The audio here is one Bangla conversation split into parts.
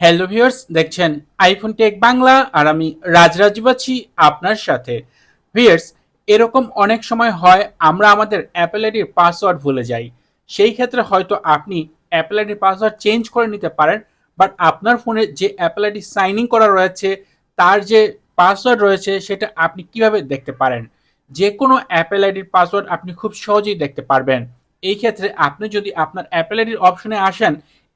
হ্যালো ভিউয়ার্স দেখছেন আইফোন টেক বাংলা আর আমি রাজরাজীব আছি আপনার সাথে। ভিউয়ার্স এরকম অনেক সময় হয় আমরা আমাদের অ্যাপেল আইডির পাসওয়ার্ড ভুলে যাই। সেই ক্ষেত্রে হয়তো আপনি অ্যাপেল আইডির পাসওয়ার্ড চেঞ্জ করে নিতে পারেন বাট আপনার ফোনে যে অ্যাপেল আইডি সাইন ইন করা রয়েছে, তার যে পাসওয়ার্ড রয়েছে, সেটা আপনি কীভাবে দেখতে পারেন? যে কোনো অ্যাপেল আইডির পাসওয়ার্ড আপনি খুব সহজেই দেখতে পারবেন। এই ক্ষেত্রে আপনি যদি আপনার অ্যাপেল আইডির অপশনে আসেন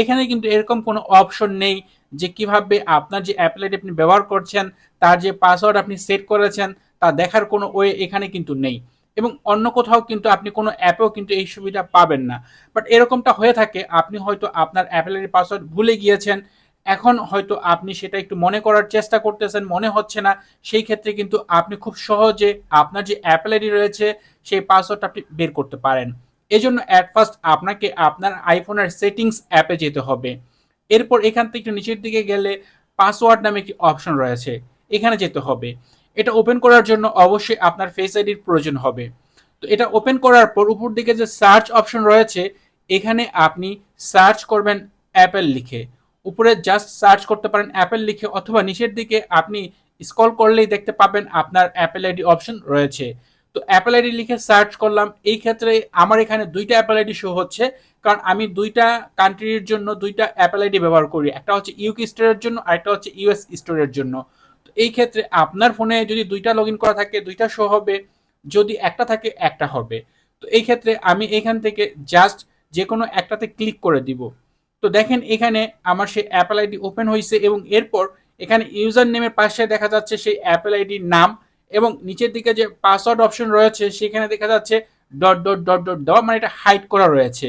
এখানে কিন্তু এরকম কোনো অপশন নেই যে কীভাবে আপনার যে অ্যাপেল আইডি আপনি ব্যবহার করছেন, তার যে পাসওয়ার্ড আপনি সেট করেছেন, তা দেখার কোনো ওয়ে এখানে কিন্তু নেই। এবং অন্য কোথাও কিন্তু আপনি কোনো অ্যাপেও কিন্তু এই সুবিধা পাবেন না। বাট এরকমটা হয়ে থাকে, আপনি হয়তো আপনার অ্যাপেল আইডির পাসওয়ার্ড ভুলে গিয়েছেন, এখন হয়তো আপনি সেটা একটু মনে করার চেষ্টা করতেছেন, মনে হচ্ছে না, সেই ক্ষেত্রে কিন্তু আপনি খুব সহজে আপনার যে অ্যাপেল রয়েছে, সেই পাসওয়ার্ডটা আপনি বের করতে পারেন। এজন্য অ্যাট ফার্স্ট আপনাকে আপনার আইফোনের সেটিংস অ্যাপে যেতে হবে। এরপর এখান থেকে একটু নিচের দিকে গেলে পাসওয়ার্ড নামে একটি অপশন রয়েছে, এখানে যেতে হবে। এটা ওপেন করার জন্য অবশ্যই আপনার ফেস আইডির প্রয়োজন হবে। তো এটা ওপেন করার পর উপর দিকে যে সার্চ অপশন রয়েছে, এখানে আপনি সার্চ করবেন অ্যাপেল লিখে। উপরে জাস্ট সার্চ করতে পারেন অ্যাপেল লিখে, অথবা নিচের দিকে আপনি স্ক্রল করলেই দেখতে পাবেন আপনার অ্যাপেল আইডি অপশন রয়েছে। তো অ্যাপেল আইডি লিখে সার্চ করলাম। এই ক্ষেত্রে আমার এখানে দুইটা অ্যাপেল আইডি শো হচ্ছে, কারণ আমি দুইটা কান্ট্রির জন্য দুইটা অ্যাপেল আইডি ব্যবহার করি। একটা হচ্ছে ইউকে স্টোরের জন্য আর একটা হচ্ছে ইউএস স্টোরের জন্য। তো এই ক্ষেত্রে আপনার ফোনে যদি দুইটা লগ ইন করা থাকে, দুইটা শো হবে। যদি একটা থাকে, একটা হবে। তো এই ক্ষেত্রে আমি এখান থেকে জাস্ট যে কোনো একটাতে ক্লিক করে দিব। তো দেখেন এখানে আমার সেই অ্যাপেল আইডি ওপেন হয়েছে এবং এরপর এখানে ইউজার নেমের পাশে দেখা যাচ্ছে সেই অ্যাপেল আইডির নাম। এবং নিচের দিকে যে পাসওয়ার্ড অপশন রয়েছে, সেখানে দেখা যাচ্ছে ডট ডট ডট ডট দেওয়া মানে এটা হাইড করা রয়েছে।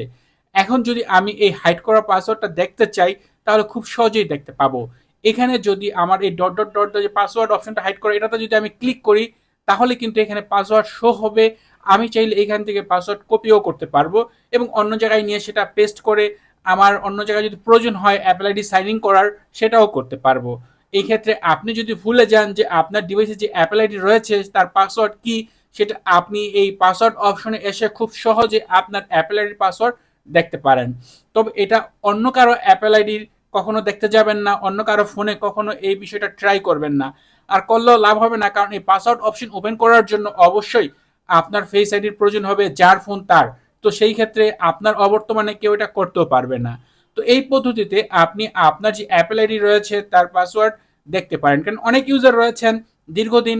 এখন যদি আমি এই হাইড করা পাসওয়ার্ডটা দেখতে চাই, তাহলে খুব সহজেই দেখতে পাবো। এখানে যদি আমার এই ডট ডট ডট যে পাসওয়ার্ড অপশনটা হাইড করা, এটাতে যদি আমি ক্লিক করি, তাহলে কিন্তু এখানে পাসওয়ার্ড শো হবে। আমি চাইলে এখান থেকে পাসওয়ার্ড কপিও করতে পারব এবং অন্য জায়গায় নিয়ে সেটা পেস্ট করে, আমার অন্য জায়গায় যদি প্রয়োজন হয় অ্যাপেল আইডি সাইন ইন করার, সেটাও করতে পারব। এই ক্ষেত্রে আপনি যদি ভুলে যান যে আপনার ডিভাইসে যে অ্যাপেল আইডি রয়েছে, তার পাসওয়ার্ড কি, সেটা আপনি এই পাসওয়ার্ড অপশনে এসে খুব সহজে আপনার অ্যাপেল আইডির পাসওয়ার্ড দেখতে পারেন। তবে এটা অন্য কারও অ্যাপেল আইডির কখনো দেখতে যাবেন না, অন্য কারও ফোনে কখনো এই বিষয়টা ট্রাই করবেন না। আর করলেও লাভ হবে না, কারণ এই পাসওয়ার্ড অপশন ওপেন করার জন্য অবশ্যই আপনার ফেস আইডির প্রয়োজন হবে, যার ফোন তার। তো সেই ক্ষেত্রে আপনার অবর্তমানে কেউ এটা করতেও পারবে না। তো এই পদ্ধতিতে আপনি আপনার যে অ্যাপেল আইডি রয়েছে, তার পাসওয়ার্ড দেখতে পারেন। কারণ অনেক ইউজার রয়েছেন, দীর্ঘদিন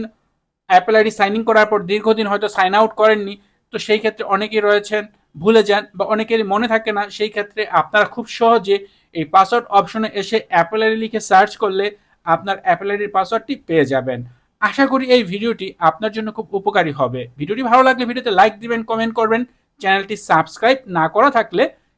অ্যাপেল আইডি সাইন ইন করার পর দীর্ঘদিন হয়তো সাইন আউট করেননি। তো সেই ক্ষেত্রে অনেকেই রয়েছেন, ভুলে যান বা অনেকেরই মনে থাকে না, সেই ক্ষেত্রে আপনারা খুব সহজে এই পাসওয়ার্ড অপশনে এসে অ্যাপেল আইডি লিখে সার্চ করলে আপনার অ্যাপেল আইডির পাসওয়ার্ডটি পেয়ে যাবেন। আশা করি এই ভিডিওটি আপনার জন্য খুব উপকারী হবে। ভিডিওটি ভালো লাগলে ভিডিওতে লাইক দিবেন কমেন্ট করবেন, চ্যানেলটি সাবস্ক্রাইব না করা থাকলে